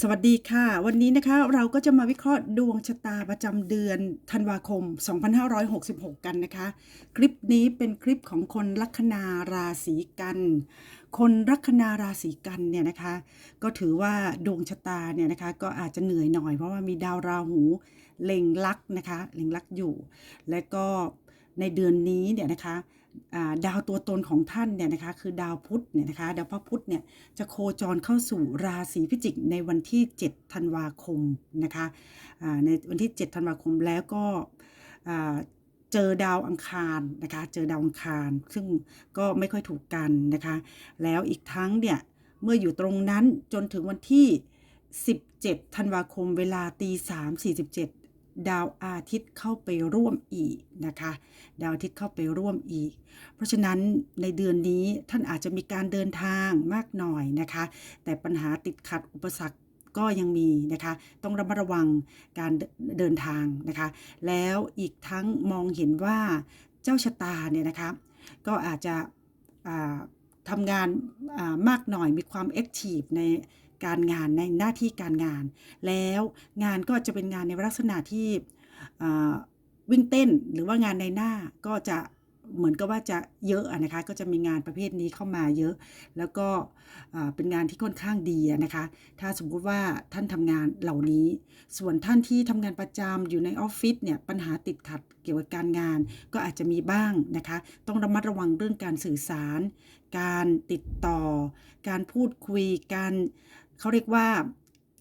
สวัสดีค่ะ วันนี้นะคะเราก็จะมาวิเคราะห์ดวงชะตาประจำเดือนธันวาคม 2566 กันนะคะ คลิปนี้เป็นคลิปของคนลัคนาราศีกัน คนลัคนาราศีกันเนี่ยนะคะ ก็ถือว่าดวงชะตาเนี่ยนะคะ ก็อาจจะเหนื่อยหน่อยเพราะว่ามีดาวราหูเล็งลักนะคะเล็งลักอยู่ และก็ในเดือนนี้เนี่ยนะคะ ดาวตัวตนของท่านเนี่ยนะคะคือดาวพุธเนี่ยนะคะดาวพระพุธเนี่ยจะโคจรเข้าสู่ราศีพิจิกในวันที่7ธันวาคมนะคะในวันที่7ธันวาคมแล้วก็เจอดาวอังคารนะคะเจอดาวอังคาร ซึ่งก็ไม่ค่อยถูกกันนะคะแล้วอีกทั้งเนี่ยเมื่ออยู่ตรงนั้นจนถึงวันที่ 17ธันวาคมเวลาตี3 47 ดาวอาทิตย์เข้าไปร่วมอีกนะคะ ดาวอาทิตย์เข้าไปร่วมอีก เพราะฉะนั้นในเดือนนี้ท่านอาจจะมีการเดินทางมากหน่อยนะคะ แต่ปัญหาติดขัดอุปสรรคก็ยังมีนะคะ ต้องระมัดระวังการเดินทางนะคะ แล้วอีกทั้งมองเห็นว่าเจ้าชะตาเนี่ยนะคะ ก็อาจจะทำงานมากหน่อยมีความแอคทีฟในการงานในหน้าที่การงาน แล้วงานก็จะเป็นงานในลักษณะที่วิ่งเต้นหรือว่างานในหน้าก็จะเหมือนกับว่าจะเยอะนะคะ ก็จะมีงานประเภทนี้เข้ามาเยอะ แล้วก็เป็นงานที่ค่อนข้างดีนะคะ ถ้าสมมุติว่าท่านทำงานเหล่านี้ ส่วนท่านที่ทำงานประจำอยู่ในออฟฟิศเนี่ยปัญหาติดขัดเกี่ยวกับการงาน ก็อาจจะมีบ้างนะคะ ต้องระมัดระวังเรื่องการสื่อสาร การติดต่อ การพูดคุย การ เขาเรียกว่า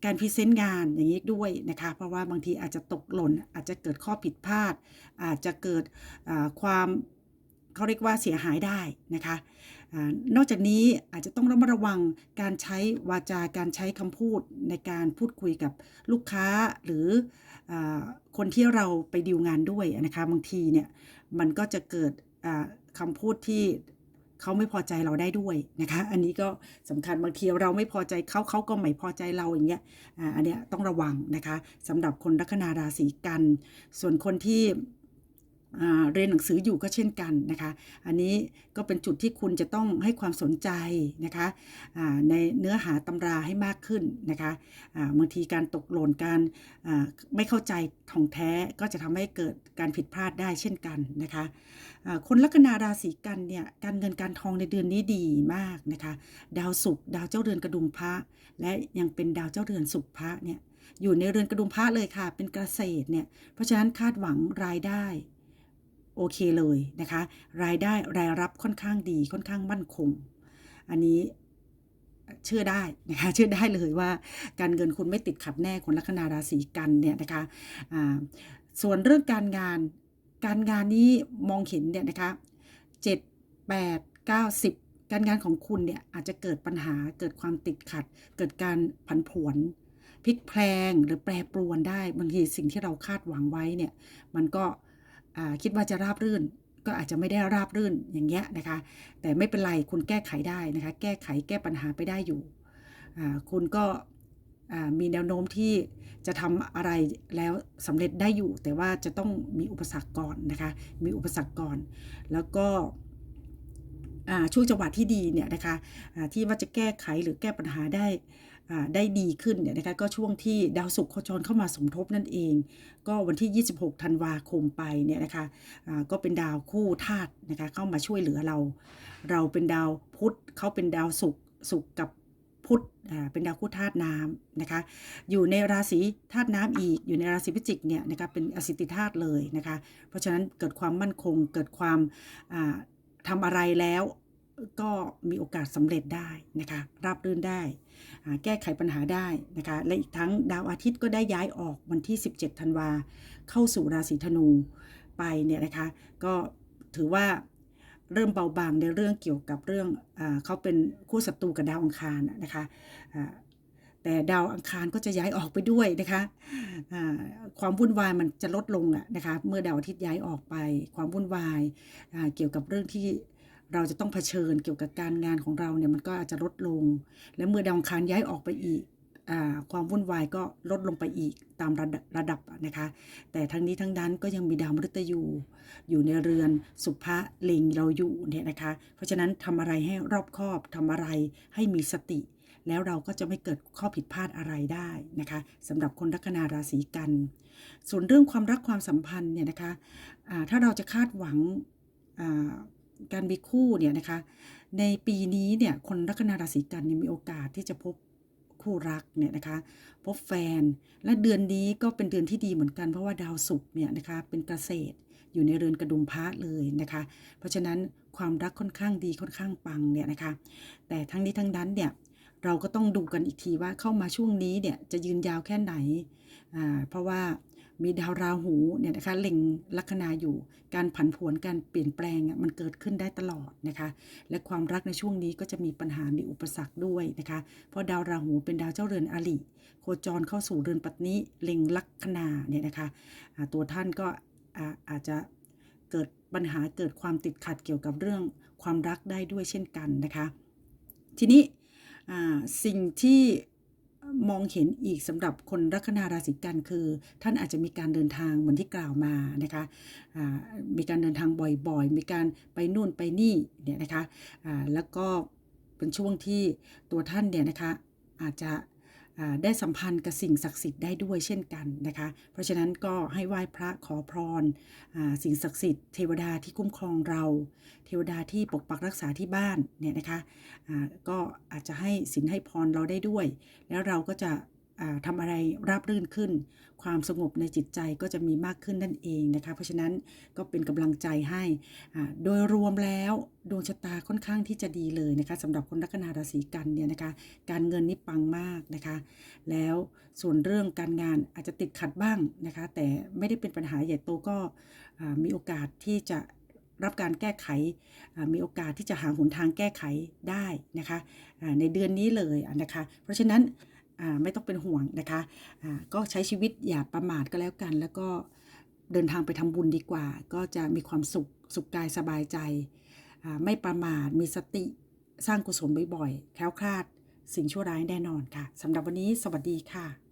การพรีเซนต์งานอย่างนี้ด้วยนะคะ เพราะว่าบางทีอาจจะตกหล่น อาจจะเกิดข้อผิดพลาด อาจจะเกิดความเขาเรียกว่าเสียหายได้นะคะอนอกจากนี้อาจจะต้องระมัดระวังการใช้วาจาการใช้คำพูดในการพูดคุยกับลูกค้าหรืออคนที่เราไปดีลงานด้วยนะคะบางทีเนี่ยมันก็จะเกิดคำพูดที่ เขาไม่พอใจเราได้ด้วยนะคะ อันนี้ก็สำคัญบางทีเราไม่พอใจเขาเขาก็ไม่พอใจเราอย่างเงี้ยอ่าอันเนี้ยต้องระวังนะคะสำหรับคนลัคนาราศีกัน ส่วนคนที่ เรียนหนังสืออยู่ก็เช่นกันนะคะ อันนี้ก็เป็นจุดที่คุณจะต้องให้ความสนใจนะคะในเนื้อหาตำราให้มากขึ้นนะคะบางทีการตกหล่นการไม่เข้าใจของแท้ก็จะทำให้เกิดการผิดพลาดได้เช่นกันนะคะคนลัคนาราศีกันเนี่ยการเงินการทองในเดือนนี้ดีมากนะคะดาวศุกร์ดาวเจ้าเรือนกระดุมพระ และยังเป็นดาวเจ้าเรือนศุกร์พระเนี่ยอยู่ในเรือนกระดุมพระเลยค่ะเป็นเกษตรเนี่ยเพราะฉะนั้นคาดหวังรายได้ โอเคเลยนะคะ รายได้รายรับค่อนข้างดีค่อนข้างมั่นคง อันนี้เชื่อได้นะคะเชื่อได้เลยว่าการเงินคุณไม่ติดขัดแน่คนลัคนาราศีกันเนี่ยนะคะส่วนเรื่องการงานการงานนี้มองเห็นเนี่ยนะคะเจ็ดแปดเก้าสิบการงานของคุณเนี่ยอาจจะเกิดปัญหาเกิดความติดขัด เกิดการผันผวนพลิกแพลงหรือแปรปรวนได้บางทีสิ่งที่เราคาดหวังไว้เนี่ยมันก็ คิดว่าจะราบรื่นก็อาจจะไม่ได้ราบรื่นอย่างเงี้ยนะคะ แต่ไม่เป็นไรคุณแก้ไขได้นะคะ แก้ไขแก้ปัญหาไปได้อยู่ คุณก็มีแนวโน้มที่จะทำอะไรแล้วสำเร็จได้อยู่ แต่ว่าจะต้องมีอุปสรรคก่อนนะคะ มีอุปสรรคก่อน แล้วก็ช่วงจังหวะที่ดีเนี่ยนะคะที่ว่าจะแก้ไขหรือแก้ปัญหาได้ ได้ดีขึ้นเนี่ยนะคะก็ช่วงที่ดาวศุกร์โคจรเข้ามาสมทบนั่นเอง ก็วันที่ 26 ธันวาคมไปเนี่ยนะคะอ่าก็เป็นดาวคู่ธาตุนะคะเข้ามาช่วยเหลือเรา เราเป็นดาวพุธเขาเป็นดาวศุกร์ศุกร์กับพุธอ่าเป็นดาวคู่ธาตุน้ำนะคะ อยู่ในราศีธาตุน้ำอีก อยู่ในราศีพิจิกเนี่ยนะคะเป็นอสิติธาตุเลยนะคะ เพราะฉะนั้นเกิดความมั่นคง เกิดความอ่าทำอะไรแล้ว ก็มีโอกาสสำเร็จได้นะคะราบรื่นได้ แก้ไขปัญหาได้นะคะและอีกทั้งดาวอาทิตย์ก็ได้ย้ายออกวันที่ 17 ธันวาเข้าสู่ราศีธนูไปเนี่ยนะคะก็ถือว่าเริ่มเบาบางในเรื่องเกี่ยวกับเรื่องอเขาเป็นคู่ศัตรูกับดาวอังคารนะคะแต่ดาวอังคารก็จะย้ายออกไปด้วยนะคะความวุ่นวายมันจะลดลงอะนะคะเมื่อดาวอาทิตย์ย้ายออกไป ความวุ่นวายเกี่ยวกับเรื่องที่ เราจะต้องเผชิญเกี่ยวกับการงานของเราเนี่ยมันก็อาจจะลดลง และเมื่อดาวอังคารย้ายออกไปอีกอความวุ่นวายก็ลดลงไปอีกตามระดับระดับนะคะ แต่ทั้งนี้ทั้งนั้นก็ยังมีดาวมฤตยูอยู่ในเรือนสุภะเล็งเราอยู่เนี่ยนะคะ เพราะฉะนั้นทำอะไรให้รอบคอบทำอะไรให้มีสติ แล้วเราก็จะไม่เกิดข้อผิดพลาดอะไรได้นะคะสำหรับคนลัคนาราศีกัน ส่วนเรื่องความรักความสัมพันธ์เนี่ยนะคะอ่าถ้าเราจะคาดหวัง การมีคู่เนี่ยนะคะ ในปีนี้เนี่ยคนลัคนาราศีกันเนี่ยมีโอกาสที่จะพบคู่รักเนี่ยนะคะ พบแฟน และเดือนนี้ก็เป็นเดือนที่ดีเหมือนกันเพราะว่าดาวศุกร์เนี่ยนะคะเป็นเกษตรอยู่ในเรือนกระดุมพระเลยนะคะ เพราะฉะนั้นความรักค่อนข้างดีค่อนข้างปังเนี่ยนะคะ แต่ทั้งนี้ทั้งนั้นเนี่ยเราก็ต้องดูกันอีกทีว่าเข้ามาช่วงนี้เนี่ยจะยืนยาวแค่ไหนอ่าเพราะว่า มีดาวราหูเนี่ยนะคะเล็งลัคนาอยู่การผันผวนการเปลี่ยนแปลงมันเกิดขึ้นได้ตลอดนะคะและความรักในช่วงนี้ก็จะมีปัญหามีอุปสรรคด้วยนะคะเพราะดาวราหูเป็นดาวเจ้าเรือนอริโคจรเข้าสู่เรือนปัตนิเล็งลัคนาเนี่ยนะคะตัวท่านก็อาอาจจะเกิดปัญหาเกิดความติดขัดเกี่ยวกับเรื่องความรักได้ด้วยเช่นกันนะคะ ทีนี้สิ่งที่ มองเห็นอีกสำหรับคนลัคนาราศีกันคือ ท่านอาจจะมีการเดินทางเหมือนที่กล่าวมานะคะมีการเดินทางบ่อยๆ มีการไปนู่นไปนี่เนี่ยนะคะแล้วก็เป็นช่วงที่ตัวท่านเนี่ยนะคะอาจจะ ได้สัมพันธ์กับสิ่งศักดิ์สิทธิ์ได้ด้วยเช่นกันนะคะ เพราะฉะนั้นก็ให้ไหว้พระขอพรอสิ่งศักดิ์สิทธิ์เทวดาที่คุ้มครองเรา เทวดาที่ปกปักรักษาที่บ้านเนี่ยนะคะะก็อาจจะให้สินให้พรเราได้ด้วย แล้วเราก็จะ ทำอะไรราบรื่นขึ้น ความสงบในจิตใจก็จะมีมากขึ้นนั่นเองนะคะ เพราะฉะนั้นก็เป็นกำลังใจให้โดยรวมแล้วดวงชะตาค่อนข้างที่จะดีเลยนะคะสำหรับคนลัคนาราศีกันเนี่ยนะคะ การเงินนี่ปังมากนะคะ แล้วส่วนเรื่องการงานอาจจะติดขัดบ้างนะคะ แต่ไม่ได้เป็นปัญหาใหญ่โตก็มีโอกาสที่จะรับการแก้ไขมีโอกาสที่จะหาหนทางแก้ไขได้นะคะในเดือนนี้เลยนะคะ เพราะฉะนั้น ไม่ต้องเป็นห่วงนะคะะก็ใช้ชีวิตอย่าประมาทก็แล้วกัน แล้วก็เดินทางไปทำบุญดีกว่า ก็จะมีความสุขสุขกายสบายใจ ไม่ประมาทมีสติสร้างกุศลบ่อยๆ แคล้วคลาดสิ่งชั่วร้ายแน่นอนค่ะสำหรับวันนี้สวัสดีค่ะ